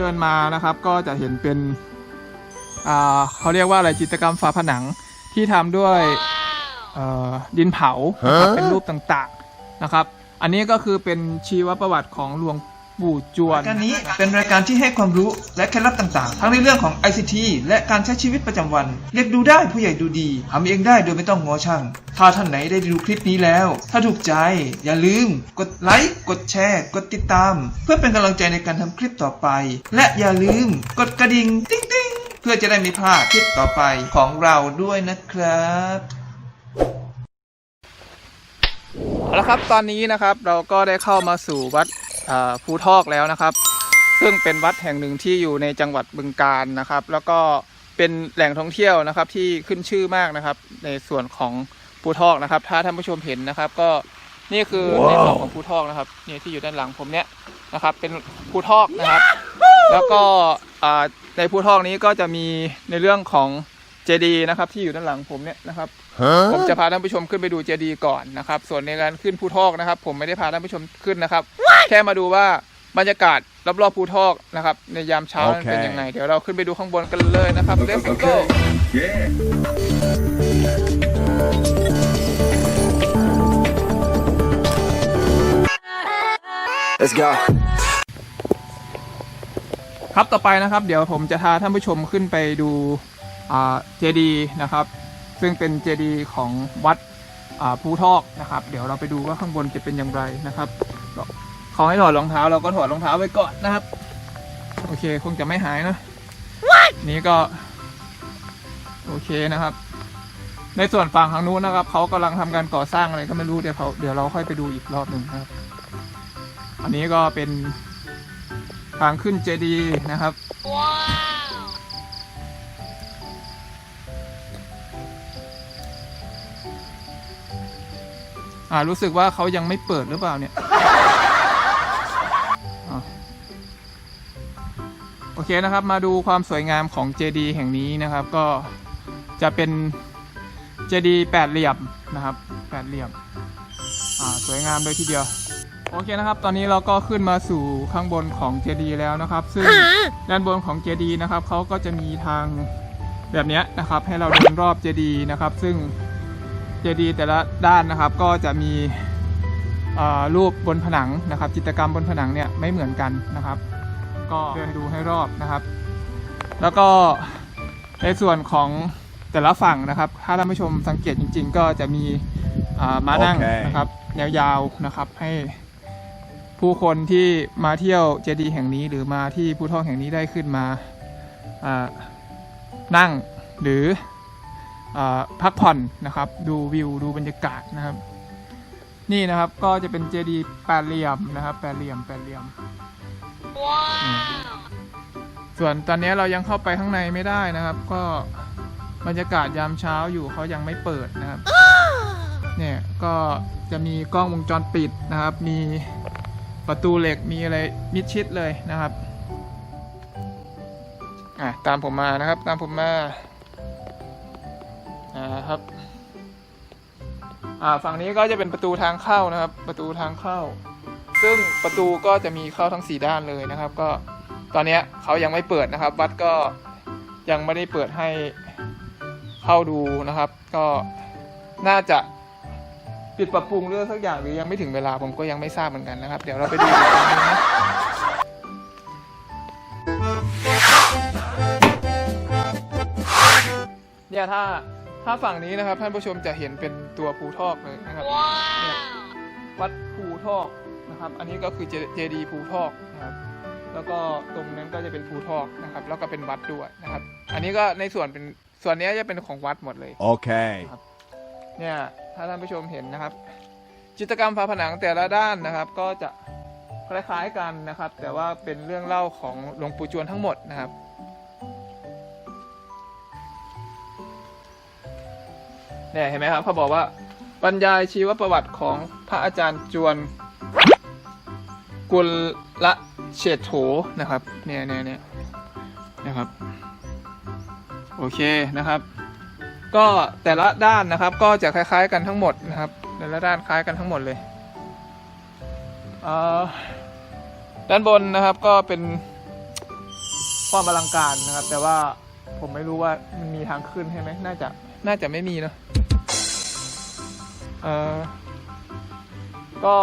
เดินมานะครับ ก็จะเห็นเป็นอ่าเขาเรียกว่าอะไรจิตรกรรมฝาผนังที่ทำด้วยเอ่อดินเผานะครับเป็นรูปต่างๆนะครับ อันนี้ก็คือเป็นชีวประวัติของหลวง ปู่จวน รายการนี้เป็นรายการที่ให้ความรู้และเคล็ดลับต่างๆ ทั้งในเรื่องของ ICT และการใช้ชีวิตประจำวัน เรียกดูได้ผู้ใหญ่ดูดีทำเองได้โดยไม่ต้องงอช่าง ถ้าท่านไหนได้ดูคลิปนี้แล้ว ถ้าถูกใจ อย่าลืม กดไลค์กดแชร์ กดติดตาม เพื่อเป็นกำลังใจในการทำคลิปต่อไป และอย่าลืม กดกระดิ่งติ๊งติ๊งเพื่อจะได้ไม่พลาดคลิปต่อไปของเราด้วยนะครับ เอาละครับตอนนี้นะครับเราก็ได้เข้ามาสู่วัดอ่า ภูทอกแล้วนะครับ ซึ่งเป็นวัดแห่งหนึ่งที่อยู่ในจังหวัดบึงกาฬนะครับ แล้วก็เป็นแหล่งท่องเที่ยวนะครับที่ขึ้นชื่อมากนะครับ ในส่วนของภูทอกนะครับ ถ้าท่านผู้ชมเห็นนะครับ ก็นี่คือในส่วนของภูทอกนะครับนี่ที่อยู่ด้านหลังผมเนี่ยนะครับ เป็นภูทอกนะครับ แล้วก็อ่าในภูทอกนี้ก็จะมีในเรื่องของเจดีย์นะครับที่อยู่ด้านหลังผมเนี่ยนะครับผมจะพาท่านผู้ชมขึ้นไปดูเจดีย์ก่อนนะครับ ส่วนในการขึ้นภูทอกนะครับ ผมไม่ได้พาท่านผู้ชมขึ้นนะครับ แค่มาดูว่าบรรยากาศรอบๆภูทอกนะครับ ในยามเช้านั้นเป็นยังไง เดี๋ยวเราขึ้นไปดูข้างบนกันเลยนะครับ Let's go Yeah. Let's go. ครับต่อไปนะครับ เดี๋ยวผมจะพาท่านผู้ชมขึ้นไปดูอ่าเจดีย์นะครับ ซึ่งเป็นเจดีย์ของวัดอ่าภูทอกนะครับ เดี๋ยวเราไปดูว่าข้างบนจะเป็นอย่างไรนะครับก็ เขาให้ถอดรองเท้าเราก็ถอดรองเท้าไว้ก่อนนะครับ โอเคคงจะไม่หายนะนี้ก็ โอเคนะครับ ในส่วนฝั่งทางนู้นนะครับเขากำลังทำการก่อสร้างอะไรก็ไม่รู้เดี๋ยวเขาเดี๋ยวเราค่อยไปดูอีกรอบหนึ่งนะครับ อันนี้ก็เป็นทางขึ้นเจดีย์นะครับอ่ารู้สึกว่าเขายังไม่เปิดหรือเปล่าเนี่ย เคนะครับมาดูความสวยงามของเจดีย์แห่งนี้นะครับ ก็จะเป็นเจดีย์แปดเหลี่ยมนะครับแปดเหลี่ยมอ่าสวยงามเลยทีเดียว โอเคนะครับ ตอนนี้เราก็ขึ้นมาสู่ข้างบนของเจดีย์แล้วนะครับ ซึ่งด้านบนของเจดีย์นะครับเขาก็จะมีทางแบบเนี้ยนะครับ ให้เราเดินรอบเจดีย์นะครับ ซึ่งเจดีย์แต่ละด้านนะครับ ก็จะมีอ่ารูปบนผนังนะครับ จิตรกรรมบนผนังเนี่ยไม่เหมือนกันนะครับ ก็เดินดูให้รอบนะครับ แล้วก็ในส่วนของแต่ละฝั่งนะครับ ถ้าท่านผู้ชมสังเกตจริง ๆ ก็จะมีอ่าม้านั่งโอเคนะครับยาวๆนะครับให้ผู้คนที่มาเที่ยวเจดีย์แห่งนี้ หรือมาที่ภูทอกแห่งนี้ได้ขึ้นมาอ่านั่งหรืออาพักผ่อนนะครับ ดูวิวดูบรรยากาศนะครับ นี่นะครับก็จะเป็นเจดีย์แปดเหลี่ยมนะครับแปดเหลี่ยมแปดเหลี่ยม อืมส่วนตอนนี้เรายังเข้าไปข้างในไม่ได้นะครับ ก็บรรยากาศยามเช้าอยู่เขายังไม่เปิดนะครับ เนี่ยก็จะมีกล้องวงจรปิดนะครับ มีประตูเหล็กมีอะไรมิดชิดเลยนะครับอะตามผมมานะครับ ตามผมมาอ่าครับอ่าฝั่งนี้ก็จะเป็นประตูทางเข้านะครับ ประตูทางเข้า ซึ่งประตูก็จะมีเข้าทั้งสี่ด้านเลยนะครับ ก็ตอนเนี้ยเขายังไม่เปิดนะครับ วัดก็ยังไม่ได้เปิดให้เข้าดูนะครับ ก็น่าจะปิดปรับปรุงเรื่องสักอย่างหรือยังไม่ถึงเวลาผมก็ยังไม่ทราบเหมือนกันนะครับ เดี๋ยวเราไปดูอีกครั้งนึงนะเนี่ยถ้าถ้าฝั่งนี้นะครับท่านผู้ชมจะเห็นเป็นตัวภูทอกเลยนะครับเนี่ยวัดภูทอก นะครับ อันนี้ก็คือเจดีย์ภูทอกนะครับ แล้วก็ตรงนั้นก็จะเป็นภูทอกนะครับ แล้วก็เป็นวัดด้วยนะครับ อันนี้ก็ในส่วนเป็นส่วนนี้จะเป็นของวัดหมดเลย Okay. เนี่ยถ้าท่านผู้ชมเห็นนะครับ จิตรกรรมฝาผนังแต่ละด้านนะครับ ก็จะคล้ายๆกันนะครับ แต่ว่าเป็นเรื่องเล่าของหลวงปู่จวนทั้งหมดนะครับเนี่ยเห็นไหมครับเขาบอกว่าบรรยายชีวประวัติของพระอาจารย์จวน กุลละเฉดโถนะครับเนี่ยเนี่ยเนี่ยนะครับโอเคนะครับ ก็แต่ละด้านนะครับก็จะคล้าย ๆ กันทั้งหมดนะครับ แต่ละด้านคล้ายกันทั้งหมดเลยเด้านบนนะครับก็เป็นความอลังการนะครับ แต่ว่าผมไม่รู้ว่ามันมีทางขึ้นใช่ไหมน่าจะน่าจะไม่มีเนอะเออก็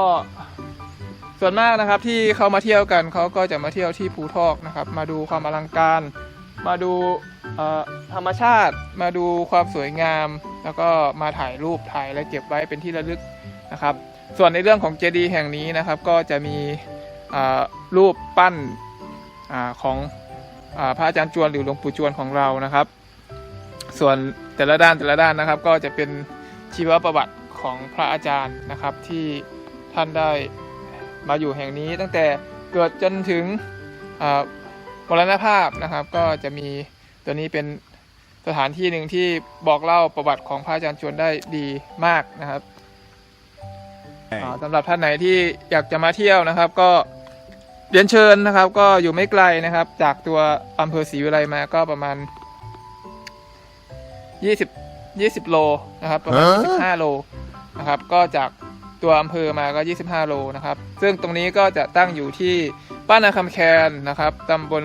ส่วนมากนะครับที่เขามาเที่ยวกันเขาก็จะมาเที่ยวที่ภูทอกนะครับ มาดูความอลังการ มาดูธรรมชาติ มาดูความสวยงาม แล้วก็มาถ่ายรูปถ่ายและเก็บไว้เป็นที่ระลึกนะครับ ส่วนในเรื่องของเจดีย์แห่งนี้นะครับ ก็จะมีรูปปั้นอของอพระอาจารย์จวนหรือหลวงปู่จวนของเรานะครับ ส่วนแต่ละด้านแต่ละด้านนะครับ ก็จะเป็นชีวประวัติของพระอาจารย์นะครับที่ท่านได้ มาอยู่แห่งนี้ตั้งแต่เกิดจนถึงอ่ามรณภาพนะครับ ก็จะมีตัวนี้เป็นสถานที่หนึ่งที่บอกเล่าประวัติของพระอาจารย์จวนได้ดีมากนะครับอ่าสำหรับท่านไหนที่อยากจะมาเที่ยวนะครับ ก็เรียนเชิญนะครับ ก็อยู่ไม่ไกลนะครับ จากตัวอำเภอศรีวิไลมาก็ประมาณ 20 20 โลนะครับประมาณ25โลนะครับ ก็จากตัวอำเภอมาก็ 25 โลนะครับ ซึ่งตรงนี้ก็จะตั้งอยู่ที่บ้านนาคำแคนนะครับตำบล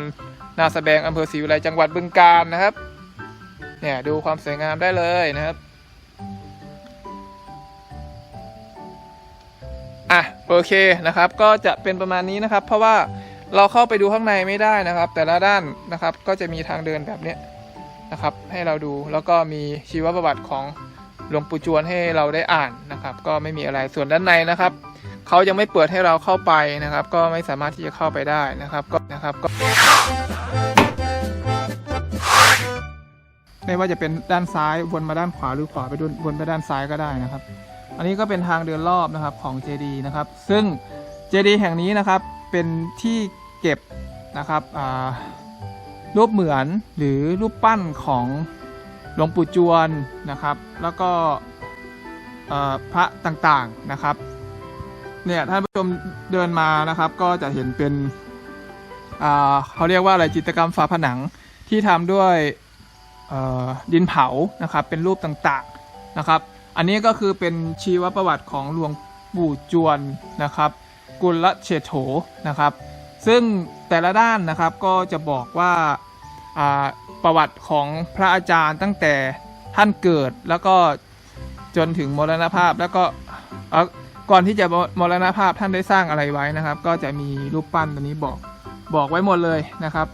นาสะแบงอำเภอศรีวิไลจังหวัดบึงกาฬนะครับเนี่ยดูความสวยงามได้เลยนะครับอะโอเคนะครับก็จะเป็นประมาณนี้นะครับ เพราะว่าเราเข้าไปดูข้างในไม่ได้นะครับ แต่ละด้านนะครับก็จะมีทางเดินแบบเนี้ยนะครับให้เราดูแล้วก็มีชีวประวัติของหลวงปู่จวนให้เราได้อ่านนะครับ ก็ไม่มีอะไรส่วนด้านในนะครับ เขายังไม่เปิดให้เราเข้าไปนะครับ ก็ไม่สามารถที่จะเข้าไปได้นะครับ ก็นะครับก็ไม่ว่าจะเป็นด้านซ้ายวนมาด้านขวาหรือขวาไปวนไปด้านซ้ายก็ได้นะครับ อันนี้ก็เป็นทางเดินรอบนะครับของเจดีนะครับ ซึ่งเจดีแห่งนี้นะครับเป็นที่เก็บนะครับรูปเหมือนหรือรูปปั้นของหลวงปู่จวนนะครับ แล้วก็พระต่างๆนะครับ เนี่ยท่านผู้ชมเดินมานะครับ ก็จะเห็นเป็นเขาเรียกว่าอะไรจิตรกรรมฝาผนังที่ทำด้วยดินเผานะครับ เป็นรูปต่างๆนะครับ อันนี้ก็คือเป็นชีวประวัติของหลวงปู่จวนนะครับ กุลเฉโถนะครับ ซึ่งแต่ละด้านนะครับก็จะบอกว่าประวัติของพระอาจารย์ตั้งแต่ท่านเกิดแล้วก็จนถึงมรณภาพแล้วก็ ก่อนที่จะมรณภาพท่านได้สร้างอะไรไว้นะครับ ก็จะมีรูปปั้นตัวนี้บอกบอกไว้หมดเลยนะครับ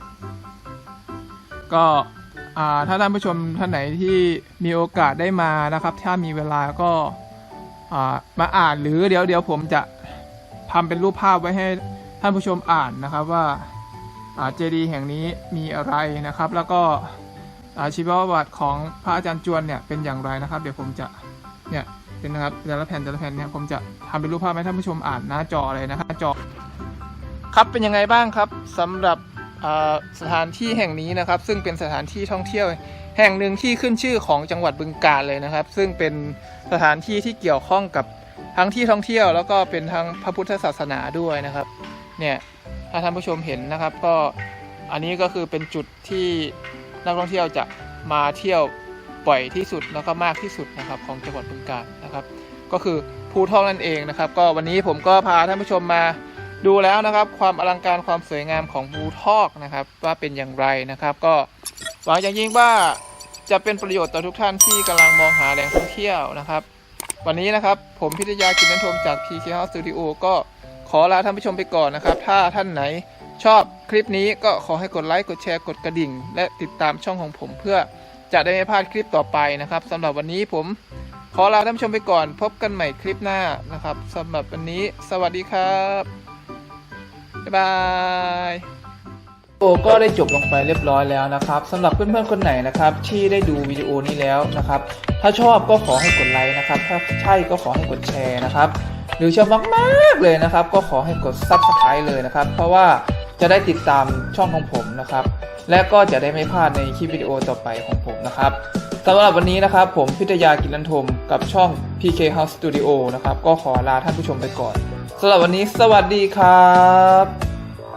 ก็ถ้าท่านผู้ชมท่านไหนที่มีโอกาสได้มานะครับ ถ้ามีเวลาก็ามาอ่านหรือเดี๋ยวเดี๋ยวผมจะทำเป็นรูปภาพไว้ให้ท่านผู้ชมอ่านนะครับว่าเจดีย์แห่งนี้มีอะไรนะครับ แล้วก็ชีวประวัติของพระอาจารย์จวนเนี่ยเป็นอย่างไรนะครับ เดี๋ยวผมจะเนี่ย เป็นนะครับแต่ละแผ่นแต่ละแผ่นเนี่ยผมจะทำเป็นรูปภาพให้ท่านผู้ชมอ่านหน้าจอเลยนะครับหน้าจอ ครับเป็นยังไงบ้างครับสำหรับสถานที่แห่งนี้นะครับ ซึ่งเป็นสถานที่ท่องเที่ยวแห่งหนึ่งที่ขึ้นชื่อของจังหวัดบึงกาฬเลยนะครับ ซึ่งเป็นสถานที่ที่เกี่ยวข้องกับทั้งที่ท่องเที่ยว แล้วก็เป็นทั้งพระพุทธศาสนาด้วยนะครับเนี่ยถ้าท่านผู้ชมเห็นนะครับก็อันนี้ก็คือเป็นจุดที่นักท่องเที่ยวจะมาเที่ยว บ่อยที่สุดแล้วก็มากที่สุดนะครับของจังหวัดบึงกาฬนะครับ ก็คือภูทอกนั่นเองนะครับ ก็วันนี้ผมก็พาท่านผู้ชมมาดูแล้วนะครับ ความอลังการความสวยงามของบูทอกนะครับ ว่าเป็นอย่างไรนะครับ ก็หวังอย่างยิ่งว่าจะเป็นประโยชน์ต่อทุกท่านที่กำลังมองหาแหล่งท่องเที่ยวนะครับ วันนี้นะครับผมพิทยากินนันทมจาก PK House Studio ก็ขอลาท่านผู้ชมไปก่อนนะครับ ถ้าท่านไหนชอบคลิปนี้ก็ขอให้กดไลค์กดแชร์กดกระดิ่ง และติดตามช่องของผมเพื่อ จะได้ไม่พลาดคลิปต่อไปนะครับสำหรับวันนี้ผมขอลาท่านผู้ชมไปก่อน พบกันใหม่คลิปหน้านะครับสำหรับวันนี้ สวัสดีครับบ๊ายบายโอก็ได้จบลงไปเรียบร้อยแล้วนะครับสำหรับเพื่อนๆคนไหนนะครับ ที่ได้ดูวิดีโอนี้แล้วนะครับ ถ้าชอบก็ขอให้กดไลค์นะครับ ถ้าใช่ก็ขอให้กดแชร์นะครับ หรือชอบมากๆเลยนะครับ ก็ขอให้กด Subscribe เลยนะครับ เพราะว่าจะได้ติดตามช่องของผมนะครับ และก็จะได้ไม่พลาดในคลิปวิดีโอต่อไปของผมนะครับสำหรับวันนี้นะครับผมพิทยากิรันทมกับช่อง PK House Studio นะครับ ก็ขอลาท่านผู้ชมไปก่อนสำหรับวันนี้สวัสดีครับ